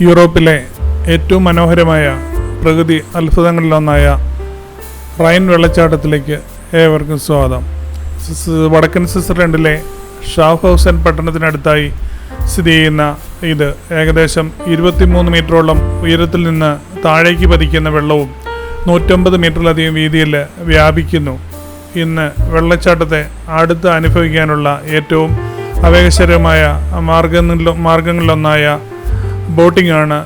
യൂറോപ്പിലെ ഏറ്റവും മനോഹരമായ പ്രകൃതി അത്ഭുതങ്ങളിലൊന്നായ റൈൻ വെള്ളച്ചാട്ടത്തിലേക്ക് ഏവർക്കും സ്വാഗതം. വടക്കൻ സ്വിറ്റ്സർലൻഡിലെ ഷാഫ്ഹൗസൻ പട്ടണത്തിനടുത്തായി സ്ഥിതി ചെയ്യുന്ന ഇത് ഏകദേശം ഇരുപത്തിമൂന്ന് മീറ്ററോളം ഉയരത്തിൽ നിന്ന് താഴേക്ക് പതിക്കുന്ന വെള്ളവും നൂറ്റമ്പത് മീറ്ററിലധികം വീതിയിൽ വ്യാപിക്കുന്നു. ഇന്ന് വെള്ളച്ചാട്ടത്തെ അടുത്ത് അനുഭവിക്കാനുള്ള ഏറ്റവും അപേക്ഷകരമായ മാർഗങ്ങളിലൊ മാർഗങ്ങളിലൊന്നായ ബോട്ടിംഗ് ആണ്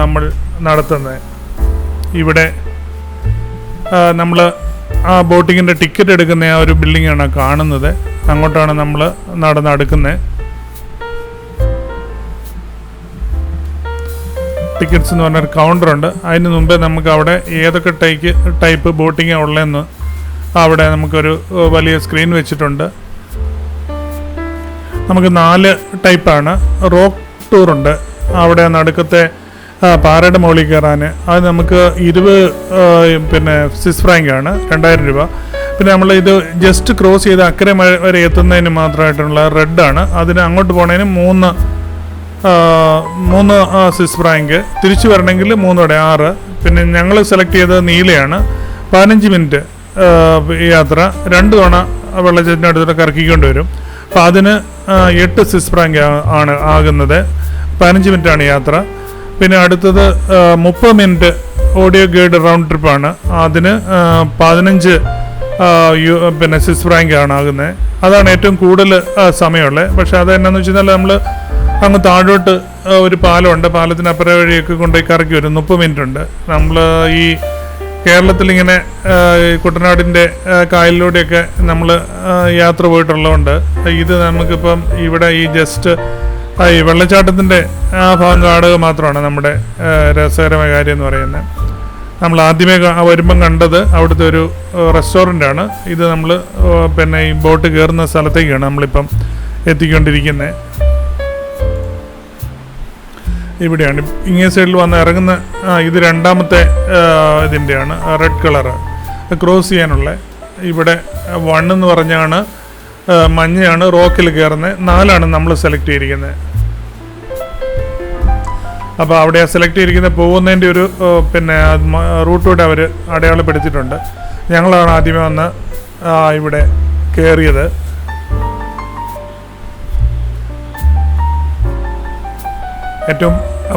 നമ്മൾ നടത്തുന്നത് ഇവിടെ നമ്മൾ ആ ബോട്ടിങ്ങിന്റെ ടിക്കറ്റ് എടുക്കുന്ന ആ ഒരു ബിൽഡിങ്ങാണ് കാണുന്നത്. അങ്ങോട്ടാണ് നമ്മൾ നടന്നെടുക്കുന്നത് ടിക്കറ്റ്സ് എന്ന് പറഞ്ഞൊരു കൗണ്ടറുണ്ട് അതിന് മുമ്പേ നമുക്ക് അവിടെ ഏതൊക്കെ ടൈക്ക് ടൈപ്പ് ബോട്ടിംഗ് ഉള്ളതെന്ന് അവിടെ നമുക്കൊരു വലിയ സ്ക്രീൻ വെച്ചിട്ടുണ്ട്. നമുക്ക് നാല് ടൈപ്പാണ്. റോക്ക് ടൂറുണ്ട് അവിടെ നടുക്കത്തെ പാറയുടെ മുകളിൽ കയറാൻ. അത് നമുക്ക് ഇരുപത് പിന്നെ സിസ് ഫ്രാങ്ക് ആണ് രണ്ടായിരം രൂപ. പിന്നെ നമ്മൾ ഇത് ജസ്റ്റ് ക്രോസ് ചെയ്ത് അക്കരെ വരെ എത്തുന്നതിന് മാത്രമായിട്ടുള്ള റെഡ് ആണ്. അതിന് അങ്ങോട്ട് പോണതിന് മൂന്ന് മൂന്ന് സിസ് സ്വിസ് ഫ്രാങ്ക് തിരിച്ചു വരണമെങ്കിൽ മൂന്നോടെ ആറ്. പിന്നെ ഞങ്ങൾ സെലക്ട് ചെയ്തത് നീലയാണ്. പതിനഞ്ച് മിനിറ്റ് യാത്ര. രണ്ട് തവണ വെള്ളച്ചാട്ടിനടുത്തോടെ കറക്കിക്കൊണ്ട് വരും. അപ്പോൾ അതിന് എട്ട് സിസ് ഫ്രാങ്ക് ആണ് ആകുന്നത്. പതിനഞ്ച് മിനിറ്റാണ് യാത്ര. പിന്നെ അടുത്തത് മുപ്പത് മിനിറ്റ് ഓഡിയോ ഗൈഡ് റൗണ്ട് ട്രിപ്പാണ്. അതിന് പതിനഞ്ച് പിന്നെ സ്വിസ് ഫ്രാങ്ക് ആണ് ആകുന്നത് അതാണ് ഏറ്റവും കൂടുതൽ സമയമുള്ളത് പക്ഷേ അത് എന്നാന്ന് വെച്ച് കഴിഞ്ഞാൽ നമ്മൾ അങ്ങ് താഴോട്ട് ഒരു പാലമുണ്ട്. പാലത്തിന് അപ്പുറം വഴിയൊക്കെ കൊണ്ടുപോയി കറക്കി വരും. മുപ്പത് മിനിറ്റ് ഉണ്ട് നമ്മൾ ഈ ആ, കുട്ടനാടിന്റെ കായലിലൂടെയൊക്കെ നമ്മൾ യാത്ര പോയിട്ടുള്ളതുകൊണ്ട് ഇത് നമുക്കിപ്പം ഇവിടെ ഈ ജസ്റ്റ് ഈ വെള്ളച്ചാട്ടത്തിന്റെ ആ ഭാഗം കാണുക മാത്രമാണ് നമ്മുടെ രസകരമായ കാര്യം എന്ന് പറയുന്നത്. നമ്മൾ ആദ്യമേ വരുമ്പം കണ്ടത് അവിടുത്തെ ഒരു റെസ്റ്റോറന്റ് ആണ്. ഇത് നമ്മൾ പിന്നെ ഈ ബോട്ട് കയറുന്ന സ്ഥലത്തേക്കാണ് നമ്മളിപ്പം എത്തിക്കൊണ്ടിരിക്കുന്നത് ഇവിടെയാണ്. ഇങ്ങേ സൈഡിൽ വന്ന് ഇറങ്ങുന്ന ആ, ഇത് രണ്ടാമത്തെ ഇതിന്റെയാണ് റെഡ് കളറ് ക്രോസ് ചെയ്യാനുള്ള. ഇവിടെ വൺ എന്ന് പറഞ്ഞാണ് മഞ്ഞയാണ് റോക്കിൽ കയറുന്നത് നാലാണ് നമ്മൾ സെലക്ട് ചെയ്തിരിക്കുന്നത് അപ്പോൾ അവിടെ സെലക്ട് ചെയ്തിരിക്കുന്ന പോകുന്നതിന്റെ ഒരു പിന്നെ റൂട്ടൂടെ അവർ അടയാളപ്പെടുത്തിയിട്ടുണ്ട്. ഞങ്ങളാണ് ആദ്യമേ വന്ന് ഇവിടെ കയറിയത് ഏറ്റവും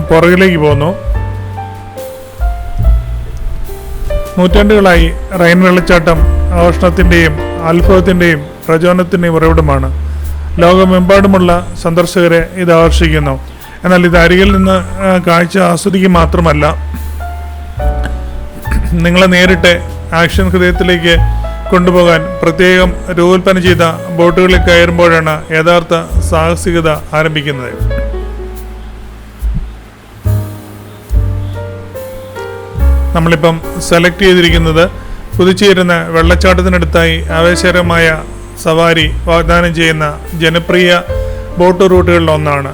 പുറകിലേക്ക് പോകുന്നു. നൂറ്റാണ്ടുകളായി റൈൻ വെള്ളച്ചാട്ടം ആകർഷണത്തിന്റെയും അത്ഭുതത്തിന്റെയും പ്രചോദനത്തിന്റെയും ഉറവിടമാണ്. ലോകമെമ്പാടുമുള്ള സന്ദർശകരെ ഇത് ആകർഷിക്കുന്നു. എന്നാൽ ഇത് അരികിൽ നിന്ന് കാഴ്ച ആസ്വദിക്കുക മാത്രമല്ല നിങ്ങളെ നേരിട്ട് ആക്ഷൻ ഹൃദയത്തിലേക്ക് കൊണ്ടുപോകാൻ പ്രത്യേകം രൂപകൽപ്പന ചെയ്ത ബോട്ടുകളിൽ കയറുമ്പോഴാണ് യഥാർത്ഥ സാഹസികത ആരംഭിക്കുന്നത്. നമ്മളിപ്പം സെലക്ട് ചെയ്തിരിക്കുന്നത് കുതിച്ചുയരുന്ന വെള്ളച്ചാട്ടത്തിനടുത്തായി ആവേശകരമായ സവാരി വാഗ്ദാനം ചെയ്യുന്ന ജനപ്രിയ ബോട്ട് റൂട്ടുകളിൽ ഒന്നാണ്.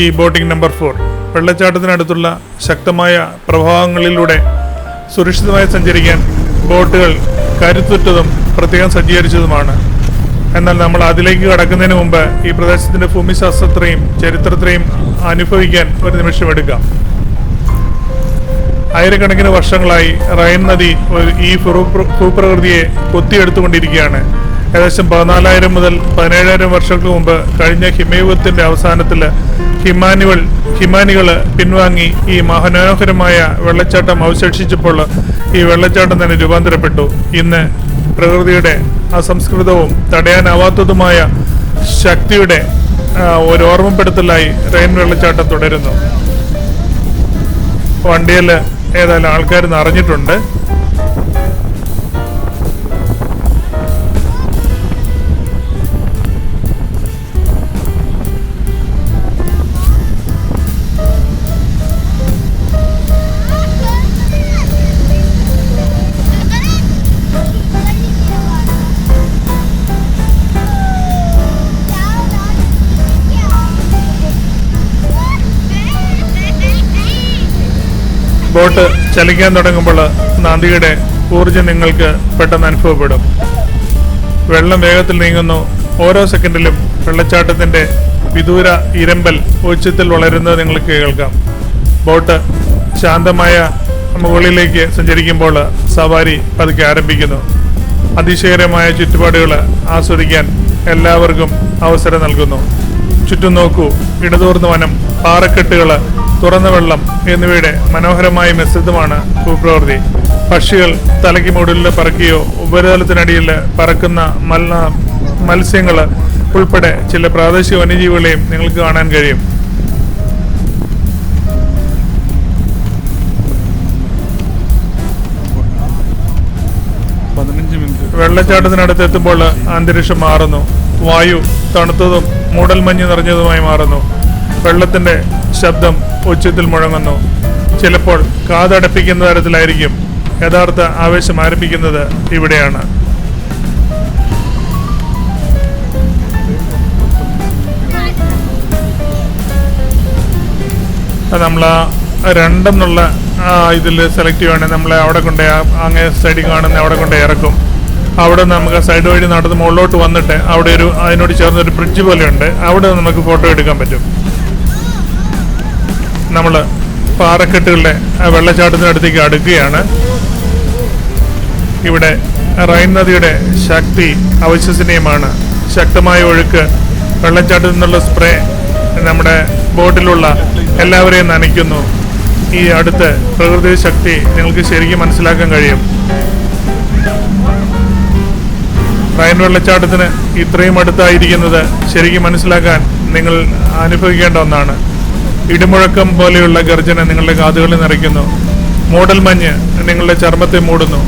ഈ ബോട്ടിംഗ് നമ്പർ ഫോർ. വെള്ളച്ചാട്ടത്തിനടുത്തുള്ള ശക്തമായ പ്രവാഹങ്ങളിലൂടെ സുരക്ഷിതമായി സഞ്ചരിക്കാൻ ബോട്ടുകൾ കരുത്തുറ്റതും പ്രത്യേകം സജ്ജീകരിച്ചതുമാണ്. എന്നാൽ നമ്മൾ അതിലേക്ക് കടക്കുന്നതിന് മുമ്പ് ഈ പ്രദേശത്തിന്റെ ഭൂമിശാസ്ത്രത്തെയും ചരിത്രത്തെയും അനുഭവിക്കാൻ ഒരു നിമിഷം എടുക്കാം. ആയിരക്കണക്കിന് വർഷങ്ങളായി റൈൻ നദി ഈ ഭൂപ്രകൃതിയെ കൊത്തിയെടുത്തുകൊണ്ടിരിക്കുകയാണ്. ഏകദേശം പതിനാലായിരം മുതൽ പതിനേഴായിരം വർഷങ്ങൾക്ക് മുമ്പ് കഴിഞ്ഞ ഹിമയുഗത്തിന്റെ അവസാനത്തിൽ ഹിമാനികൾ ഹിമാനികൾ പിൻവാങ്ങി ഈ മനോഹരമായ വെള്ളച്ചാട്ടം അവശേഷിച്ചപ്പോൾ ഈ വെള്ളച്ചാട്ടം തന്നെ രൂപാന്തരപ്പെട്ടു. ഇന്ന് പ്രകൃതിയുടെ അസംസ്കൃതവും തടയാനാവാത്തതുമായ ശക്തിയുടെ ഒരു ഓർമ്മപ്പെടുത്തലായി റെയിൻ വെള്ളച്ചാട്ടം തുടരുന്നു. വണ്ടിയിൽ ഏതായാലും ആൾക്കാർ നിറഞ്ഞിട്ടുണ്ട് ബോട്ട് ചലിക്കാൻ തുടങ്ങുമ്പോൾ നദിയുടെ ഊർജം നിങ്ങൾക്ക് പെട്ടെന്ന് അനുഭവപ്പെടും. വെള്ളം വേഗത്തിൽ നീങ്ങുന്നു. ഓരോ സെക്കൻഡിലും വെള്ളച്ചാട്ടത്തിന്റെ വിദൂര ഇരമ്പൽ ഉച്ചത്തിൽ വളരുന്നത് നിങ്ങൾക്ക് കേൾക്കാം. ബോട്ട് ശാന്തമായ മുകളിലേക്ക് സഞ്ചരിക്കുമ്പോൾ സവാരി പതുക്കെ ആരംഭിക്കുന്നു. അതിശയകരമായ ചുറ്റുപാടുകൾ ആസ്വദിക്കാൻ എല്ലാവർക്കും അവസരം നൽകുന്നു. ചുറ്റും നോക്കൂ ഇടതൂർന്ന വനം പാറക്കെട്ടുകൾ തുറന്ന വെള്ളം എന്നിവയുടെ മനോഹരമായ മിശ്രിതമാണ് ഭൂപ്രകൃതി. പക്ഷികൾ തലയ്ക്ക് മുകളിൽ പറക്കുകയോ ഉപരിതലത്തിനടിയിൽ പറക്കുന്ന മൽന മത്സ്യങ്ങൾ ഉൾപ്പെടെ ചില പ്രാദേശിക വന്യജീവികളെയും നിങ്ങൾക്ക് കാണാൻ കഴിയും. വെള്ളച്ചാട്ടത്തിനടുത്ത് എത്തുമ്പോൾ അന്തരീക്ഷം മാറുന്നു. വായു തണുത്തതും മൂടൽമഞ്ഞ് നിറഞ്ഞതുമായി മാറുന്നു. വെള്ളത്തിന്റെ ശബ്ദം ഉച്ചത്തിൽ മുഴങ്ങുന്നു. ചിലപ്പോൾ കാതടപ്പിക്കുന്ന തരത്തിലായിരിക്കും യഥാർത്ഥ ആവേശം ആരംഭിക്കുന്നത് ഇവിടെയാണ്. നമ്മൾ ആ രണ്ടെന്നുള്ള ഇതിൽ സെലക്ട് ചെയ്യുവാണെങ്കിൽ നമ്മളെ അവിടെ കൊണ്ട് അങ്ങേ സൈഡിൽ കാണുന്ന അവിടെ കൊണ്ട് ഇറക്കും. അവിടെ നമുക്ക് സൈഡ് വഴി നടന്ന് മുകളിലോട്ട് വന്നിട്ട് അവിടെ ഒരു അതിനോട് ചേർന്നൊരു ബ്രിഡ്ജ് പോലെയുണ്ട്. അവിടെ നമുക്ക് ഫോട്ടോ എടുക്കാൻ പറ്റും. നമ്മൾ പാറക്കെട്ടുകളുടെ വെള്ളച്ചാട്ടത്തിനടുത്തേക്ക് അടുക്കുകയാണ്. ഇവിടെ റൈൻ നദിയുടെ ശക്തി അവിശ്വസനീയമാണ്. ശക്തമായ ഒഴുക്ക് വെള്ളച്ചാട്ടത്തിൽ നിന്നുള്ള സ്പ്രേ നമ്മുടെ ബോട്ടിലുള്ള എല്ലാവരെയും നനയ്ക്കുന്നു. ഈ അടുത്ത് പ്രകൃതി ശക്തി നിങ്ങൾക്ക് ശരിക്കും മനസ്സിലാക്കാൻ കഴിയും. റൈൻ വെള്ളച്ചാട്ടത്തിന് ഇത്രയും അടുത്തായിരിക്കുന്നത് ശരിക്കും മനസ്സിലാക്കാൻ നിങ്ങൾ അനുഭവിക്കേണ്ട ഒന്നാണ്. ഇടിമുഴക്കം പോലെയുള്ള ഗർജന നിങ്ങളുടെ കാതുകളിൽ നിറയ്ക്കുന്നു. മൂടൽ മഞ്ഞ് നിങ്ങളുടെ ചർമ്മത്തെ മൂടുന്നു.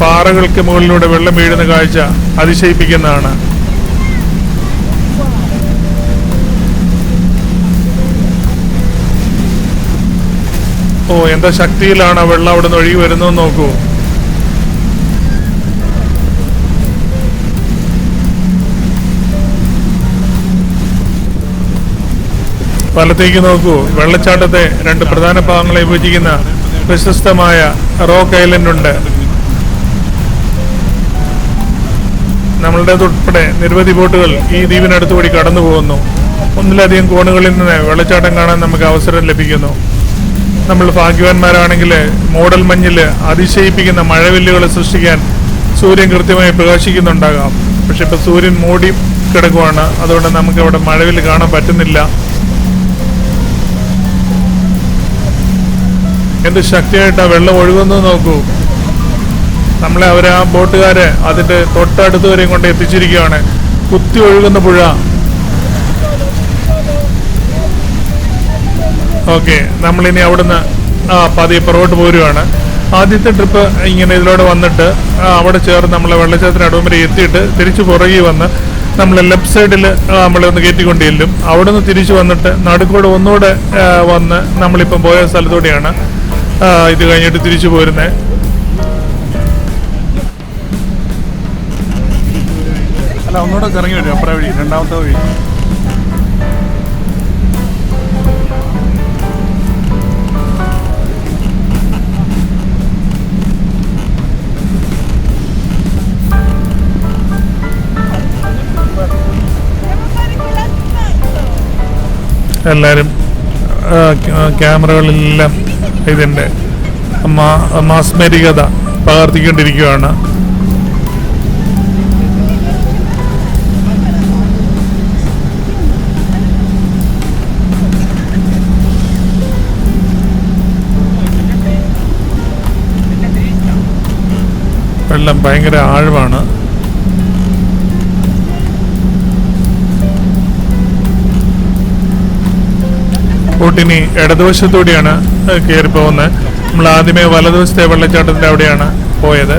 പാറകൾക്ക് മുകളിലൂടെ വെള്ളം വീഴുന്ന കാഴ്ച അതിശയിപ്പിക്കുന്നതാണ്. ഓ എന്താ ശക്തിയിലാണ് വെള്ളം അവിടെ നിന്ന് ഒഴുകി വരുന്നതെന്ന് നോക്കൂ. വലത്തേക്ക് നോക്കൂ. വെള്ളച്ചാട്ടത്തെ രണ്ട് പ്രധാന ഭാഗങ്ങളെ വിഭജിക്കുന്ന പ്രശസ്തമായ റോക്ക് ഐലൻഡ് ഉണ്ട്. നമ്മളുടേതുൾപ്പെടെ നിരവധി ബോട്ടുകൾ ഈ ദ്വീപിനടുത്ത് കൂടി കടന്നു പോകുന്നു. ഒന്നിലധികം കോണുകളിൽ നിന്ന് വെള്ളച്ചാട്ടം കാണാൻ നമുക്ക് അവസരം ലഭിക്കുന്നു. നമ്മൾ ഭാഗ്യവാന്മാരാണെങ്കിൽ മോഡൽ മഞ്ഞിൽ അതിശയിപ്പിക്കുന്ന മഴവില്ലുകൾ സൃഷ്ടിക്കാൻ സൂര്യൻ കൃത്യമായി പ്രകാശിക്കുന്നുണ്ടാകാം. പക്ഷെ ഇപ്പൊ സൂര്യൻ മൂടി കിടക്കുവാണ്. അതുകൊണ്ട് നമുക്ക് അവിടെ മഴവില്ല് കാണാൻ പറ്റുന്നില്ല. എന്ത് ശക്തിയായിട്ടാ വെള്ളം ഒഴുകുന്നത് നോക്കൂ. നമ്മളെ അവർ ആ ബോട്ടുകാര് അതിന്റെ തൊട്ടടുത്ത് വരെയും കൊണ്ട് എത്തിച്ചിരിക്കുകയാണ്. കുത്തി ഒഴുകുന്ന പുഴ. ഓക്കെ നമ്മളിനി അവിടുന്ന് ആ പതിയെ പുറകോട്ട് പോരുവാണ്. ആദ്യത്തെ ട്രിപ്പ് ഇങ്ങനെ ഇതിലൂടെ വന്നിട്ട് അവിടെ ചേർന്ന് നമ്മളെ വെള്ളച്ചാട്ടത്തിന് അടും വരെ എത്തിയിട്ട് തിരിച്ചു പുറകെ വന്ന് നമ്മൾ ലെഫ്റ്റ് സൈഡിൽ നമ്മളെ ഒന്ന് കയറ്റിക്കൊണ്ട് ചെല്ലും അവിടെ നിന്ന് തിരിച്ചു വന്നിട്ട് നടുക്കോട് ഒന്നുകൂടെ വന്ന് നമ്മളിപ്പം പോയ സ്ഥലത്തൂടെയാണ്. ഇത് കഴിഞ്ഞിട്ട് തിരിച്ചു പോരുന്നത് അല്ല ഒന്നുകൂടെ ഇറങ്ങി വരും അപ്പുറ വഴി രണ്ടാമത്തെ വഴി. എല്ലാവരും ക്യാമറകളെല്ലാം ഇതിന്റെ മാസ്മരികത പകർത്തിക്കൊണ്ടിരിക്കുകയാണ്. വെള്ളം ഭയങ്കര ആഴമാണ്. ബോട്ടിനി ഇടതുവശത്തൂടെയാണ് കയറി പോകുന്നത് നമ്മൾ ആദ്യമേ വലതുവശത്തെ വെള്ളച്ചാട്ടത്തിന്റെ അവിടെയാണ് പോയത്.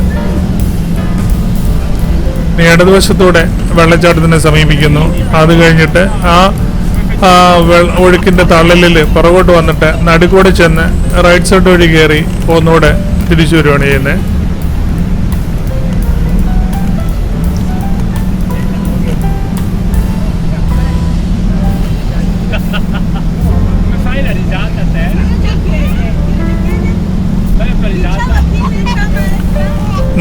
ഇടതുവശത്തൂടെ വെള്ളച്ചാട്ടത്തിനെ സമീപിക്കുന്നു. അത് കഴിഞ്ഞിട്ട് ആ ഒഴുക്കിന്റെ തള്ളലിൽ പുറകോട്ട് വന്നിട്ട് നടുക്കൂടെ ചെന്ന് റൈറ്റ് സൈഡ് വഴി കയറി ഒന്നുകൂടെ തിരിച്ചു വരുവാണ് ചെയ്യുന്നത്.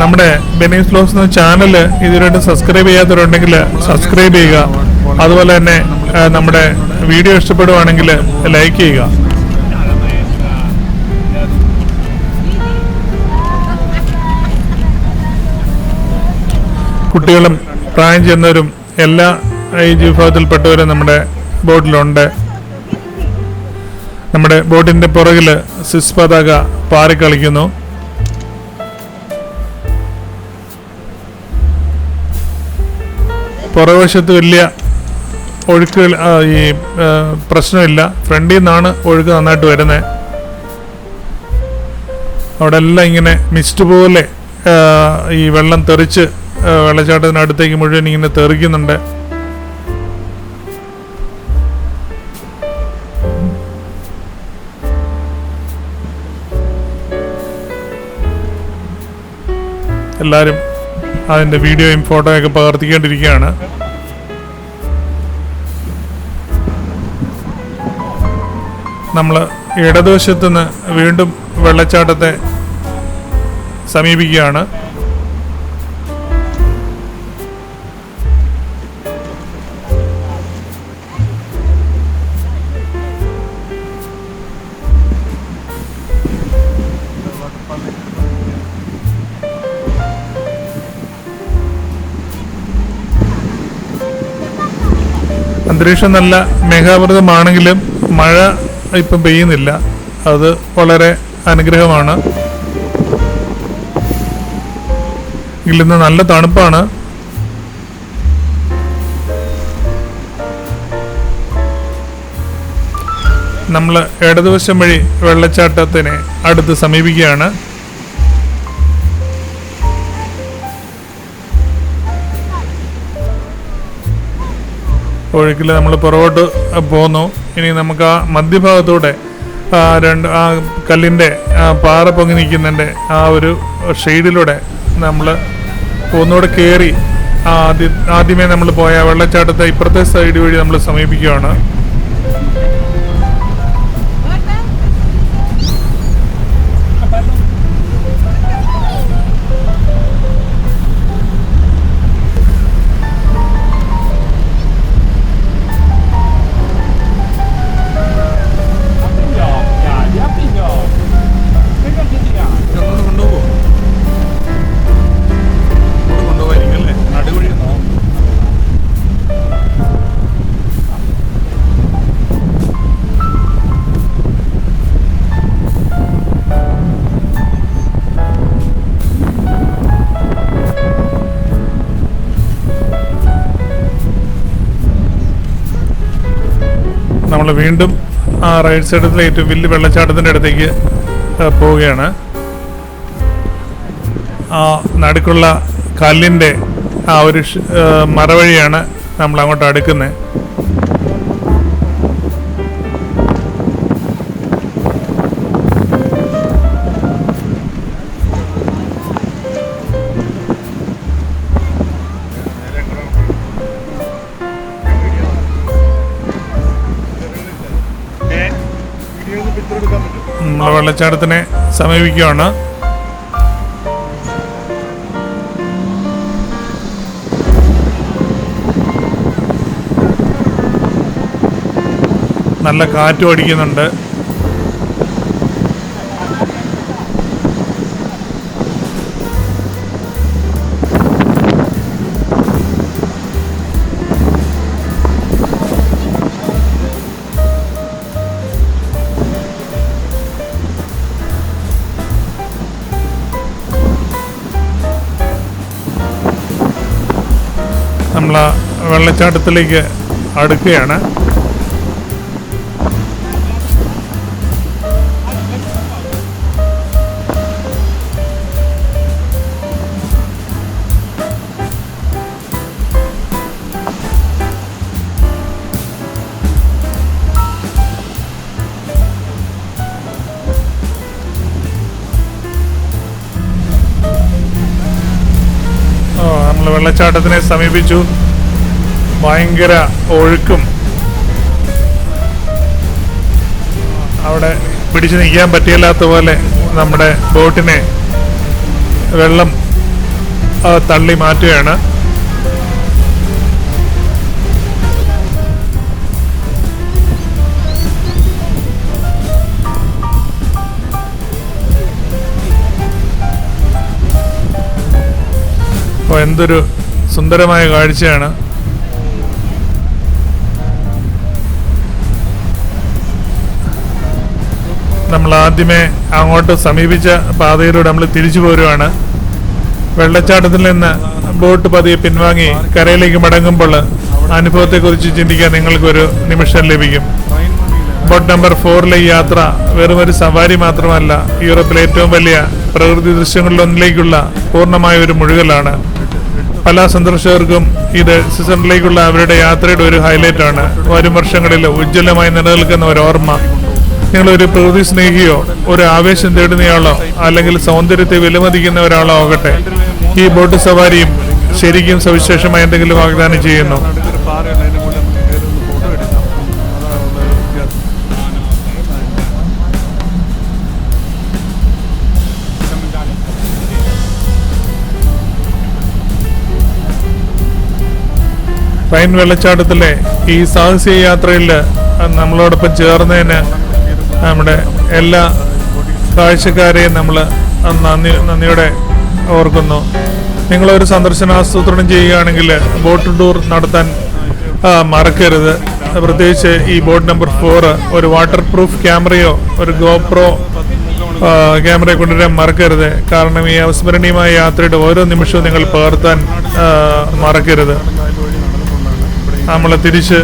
നമ്മുടെ ബെനീസ് ലോസ് എന്ന ചാനൽ ഇതുവരെയായിട്ട് സബ്സ്ക്രൈബ് ചെയ്യാത്തവരുണ്ടെങ്കിൽ സബ്സ്ക്രൈബ് ചെയ്യുക. അതുപോലെ തന്നെ നമ്മുടെ വീഡിയോ ഇഷ്ടപ്പെടുവാണെങ്കിൽ ലൈക്ക് ചെയ്യുക. കുട്ടികളും പ്രായം ചെന്നവരും എല്ലാ ഏജ് വിഭാഗത്തിൽപ്പെട്ടവരും നമ്മുടെ ബോട്ടിലുണ്ട്. നമ്മുടെ ബോട്ടിന്റെ പുറകിൽ സിസ് പതാക പാറിക്കളിക്കുന്നു. പുറകുവശത്ത് വലിയ ഒഴുക്കുകൾ ഈ പ്രശ്നമില്ല. ഫ്രണ്ടിൽ നിന്നാണ് ഒഴുക്ക് നന്നായിട്ട് വരുന്നത് അവിടെ എല്ലാം ഇങ്ങനെ മിസ്റ്റ് പോലെ ഈ വെള്ളം തെറിച്ച് വെള്ളച്ചാട്ടത്തിനടുത്തേക്ക് മുഴുവൻ ഇങ്ങനെ തെറിക്കുന്നുണ്ട്. എല്ലാവരും അതിന്റെ വീഡിയോയും ഫോട്ടോയൊക്കെ പകർത്തിക്കൊണ്ടിരിക്കുകയാണ്. നമ്മൾ ഇടതുവശത്തുനിന്ന് വീണ്ടും വെള്ളച്ചാട്ടത്തെ സമീപിക്കുകയാണ്. അന്തരീക്ഷം നല്ല മേഘാവൃതമാണെങ്കിലും മഴ ഇപ്പം പെയ്യുന്നില്ല. അത് വളരെ അനുഗ്രഹമാണ്. ഇന്ന് നല്ല തണുപ്പാണ്. നമ്മൾ ഇടതുവശം വഴി വെള്ളച്ചാട്ടത്തിനെ അടുത്ത് സമീപിക്കുകയാണ്. ഒഴുക്കിൽ നമ്മൾ പുറകോട്ട് പോന്നു. ഇനി നമുക്ക് ആ മധ്യഭാഗത്തൂടെ രണ്ട് ആ കല്ലിന്റെ പാറ പൊങ്ങി നിൽക്കുന്നതിന്റെ ആ ഒരു ഷെയ്ഡിലൂടെ നമ്മൾ ഒന്നുകൂടെ കയറി ആദ്യ ആദ്യമേ നമ്മൾ പോയ വെള്ളച്ചാട്ടത്തെ ഇപ്പുറത്തെ സൈഡ് വഴി നമ്മൾ സമീപിക്കുകയാണ്. വീണ്ടും ആ റൈറ്റ് സൈഡിലെ ഏറ്റവും വലിയ വെള്ളച്ചാട്ടത്തിന്റെ അടുത്തേക്ക് പോവുകയാണ്. ആ നടുക്കുള്ള കല്ലിന്റെ ആ ഒരു മറവഴിയാണ് നമ്മൾ അങ്ങോട്ട് അടുക്കുന്നത്. വെള്ളച്ചാട്ടത്തിനെ സമീപിക്കുകയാണ്. നല്ല കാറ്റും അടിക്കുന്നുണ്ട്. വെള്ളച്ചാട്ടത്തിലേക്ക് അടുക്കുകയാണ്. വെള്ളച്ചാട്ടത്തിനെ സമീപിച്ചു. ഭയങ്കര ഒഴുക്കും. അവിടെ പിടിച്ചു നിൽക്കാൻ പറ്റില്ലാത്ത പോലെ നമ്മുടെ ബോട്ടിനെ വെള്ളം തള്ളി മാറ്റുകയാണ്. അപ്പോൾ എന്തൊരു സുന്ദരമായ കാഴ്ചയാണ്. നമ്മൾ ആദ്യമേ അങ്ങോട്ട് സമീപിച്ച പാതയിലൂടെ നമ്മൾ തിരിച്ചു പോരുവാണ്. വെള്ളച്ചാട്ടത്തിൽ നിന്ന് ബോട്ട് പതിയെ പിൻവാങ്ങി കരയിലേക്ക് മടങ്ങുമ്പോൾ അനുഭവത്തെക്കുറിച്ച് ചിന്തിക്കാൻ നിങ്ങൾക്കൊരു നിമിഷം ലഭിക്കും. ബോട്ട് നമ്പർ ഫോറിലെ യാത്ര വെറും ഒരു സവാരി മാത്രമല്ല യൂറോപ്പിലെ ഏറ്റവും വലിയ പ്രകൃതി ദൃശ്യങ്ങളിലൊന്നിലേക്കുള്ള പൂർണമായ ഒരു മുഴുകലാണ്. പല സന്ദർശകർക്കും ഇത് സീസണിലേക്കുള്ള അവരുടെ യാത്രയുടെ ഒരു ഹൈലൈറ്റ് ആണ്. വരും വർഷങ്ങളിൽ ഉജ്ജ്വലമായി നിലനിൽക്കുന്ന ഒരു ഓർമ്മ. നിങ്ങളൊരു പ്രകൃതി സ്നേഹിയോ ഒരു ആവേശം തേടുന്നയാളോ അല്ലെങ്കിൽ സൗന്ദര്യത്തെ വിലമതിക്കുന്ന ഒരാളോ ആകട്ടെ. ഈ ബോട്ട് സവാരിയും ശരിക്കും സവിശേഷമായി എന്തെങ്കിലും വാഗ്ദാനം ചെയ്യുന്നു. പൈൻ വെള്ളച്ചാട്ടത്തിലെ ഈ സാഹസിക യാത്രയിൽ നമ്മളോടൊപ്പം ചേർന്നതിന് നമ്മുടെ എല്ലാ കാഴ്ചക്കാരെയും നമ്മൾ നന്ദി നന്ദിയോടെ ഓർക്കുന്നു. നിങ്ങളൊരു സന്ദർശനം ആസൂത്രണം ചെയ്യുകയാണെങ്കിൽ ബോട്ട് ടൂർ നടത്താൻ മറക്കരുത്. പ്രത്യേകിച്ച് ഈ ബോട്ട് നമ്പർ ഫോറ് ഒരു വാട്ടർ പ്രൂഫ് ക്യാമറയോ ഒരു ഗോപ്രോ ക്യാമറയെ കൊണ്ടുവരാൻ മറക്കരുത്. കാരണം ഈ അവസ്മരണീയമായ യാത്രയുടെ ഓരോ നിമിഷവും നിങ്ങൾ പകർത്താൻ മറക്കരുത്. നമ്മൾ തിരിച്ച്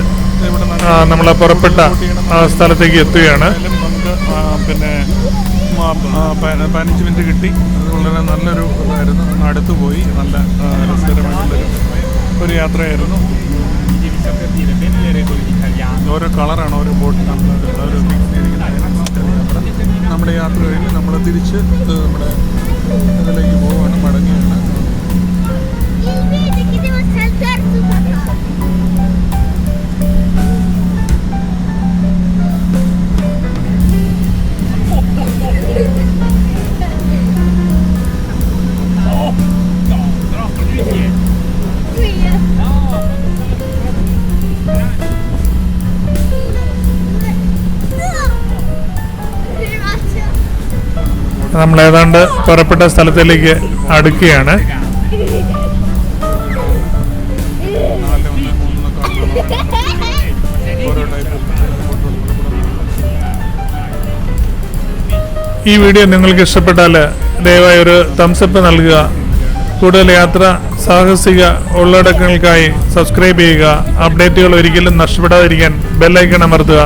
നമ്മളെ പുറപ്പെട്ട ആ സ്ഥലത്തേക്ക് എത്തുകയാണ്. പിന്നെ പതിനഞ്ച് മിനിറ്റ് കിട്ടി. അത് വളരെ നല്ലൊരു ഇതായിരുന്നു. അടുത്ത് പോയി. നല്ല രസകരമായിട്ടുള്ളൊരു ഒരു യാത്രയായിരുന്നു. ഓരോ കളറാണ് ഓരോ ബോട്ടിൽ നമ്മുടെ യാത്ര കഴിഞ്ഞ് നമ്മൾ തിരിച്ച് നമ്മുടെ ഇതിലേക്ക് പോവാണ്. മടങ്ങിയാണ്. നമ്മൾ ഏതാണ്ട് പുറപ്പെട്ട സ്ഥലത്തിലേക്ക് അടുക്കുകയാണ്. ഈ വീഡിയോ നിങ്ങൾക്ക് ഇഷ്ടപ്പെട്ടാൽ ദയവായി ഒരു തംസപ്പ് നൽകുക. കൂടുതൽ യാത്ര സാഹസിക ഉള്ളടക്കങ്ങൾക്കായി സബ്സ്ക്രൈബ് ചെയ്യുക. അപ്ഡേറ്റുകൾ ഒരിക്കലും നഷ്ടപ്പെടാതിരിക്കാൻ ബെല്ലൈക്കൺ അമർത്തുക.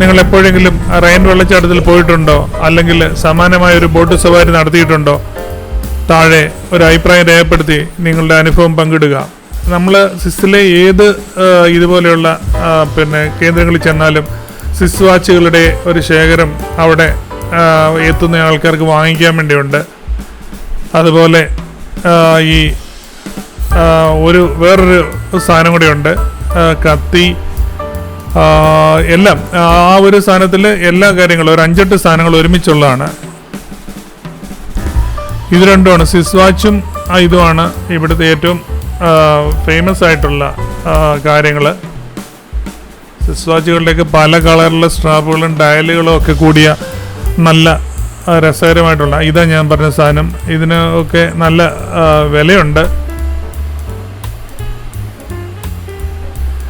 നിങ്ങൾ എപ്പോഴെങ്കിലും റെയിൻ വെള്ളച്ചാട്ടത്തിൽ പോയിട്ടുണ്ടോ? അല്ലെങ്കിൽ സമാനമായ ഒരു ബോട്ട് സവാരി നടത്തിയിട്ടുണ്ടോ? താഴെ ഒരു അഭിപ്രായം രേഖപ്പെടുത്തി നിങ്ങളുടെ അനുഭവം പങ്കിടുക. നമ്മൾ സിസിലെ ഏത് ഇതുപോലെയുള്ള പിന്നെ കേന്ദ്രങ്ങളിൽ ചെന്നാലും സിസ് വാച്ചുകളുടെ ഒരു ശേഖരം അവിടെ എത്തുന്ന ആൾക്കാർക്ക് വാങ്ങിക്കാൻ വേണ്ടിയുണ്ട്. അതുപോലെ ഈ ഒരു വേറൊരു സാധനം കൂടെയുണ്ട്. കത്തി എല്ലാം ആ ഒരു സ്ഥാനത്തിൽ എല്ലാ കാര്യങ്ങളും ഒരു അഞ്ചെട്ട് സ്ഥാനങ്ങൾ ഒരുമിച്ചുള്ളതാണ്. ഇത് രണ്ടുമാണ് സിസ്വാച്ചും ഇതുമാണ് ഇവിടുത്തെ ഏറ്റവും ഫേമസ് ആയിട്ടുള്ള കാര്യങ്ങൾ സിസ്വാച്ചുകളിലേക്ക് പല കളറിലുള്ള സ്ട്രാപ്പുകളും ഡയലുകളും ഒക്കെ കൂടിയ നല്ല രസകരമായിട്ടുള്ള ഇതാ ഞാൻ പറഞ്ഞ സാധനം. ഇതിനൊക്കെ നല്ല വിലയുണ്ട്.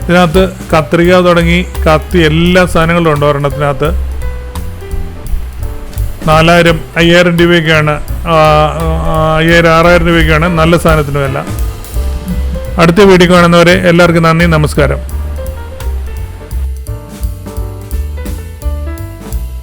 ഇതിനകത്ത് കത്രിക തുടങ്ങി കത്തി എല്ലാ സാധനങ്ങളും ഉണ്ട് ഒരെണ്ണത്തിനകത്ത്. നാലായിരം അയ്യായിരം രൂപയൊക്കെയാണ് അയ്യായിരം ആറായിരം രൂപയൊക്കെയാണ് നല്ല സാധനത്തിന് വില അടുത്ത വീഡിയോ കാണുന്നവരെ എല്ലാവർക്കും നന്ദി നമസ്കാരം.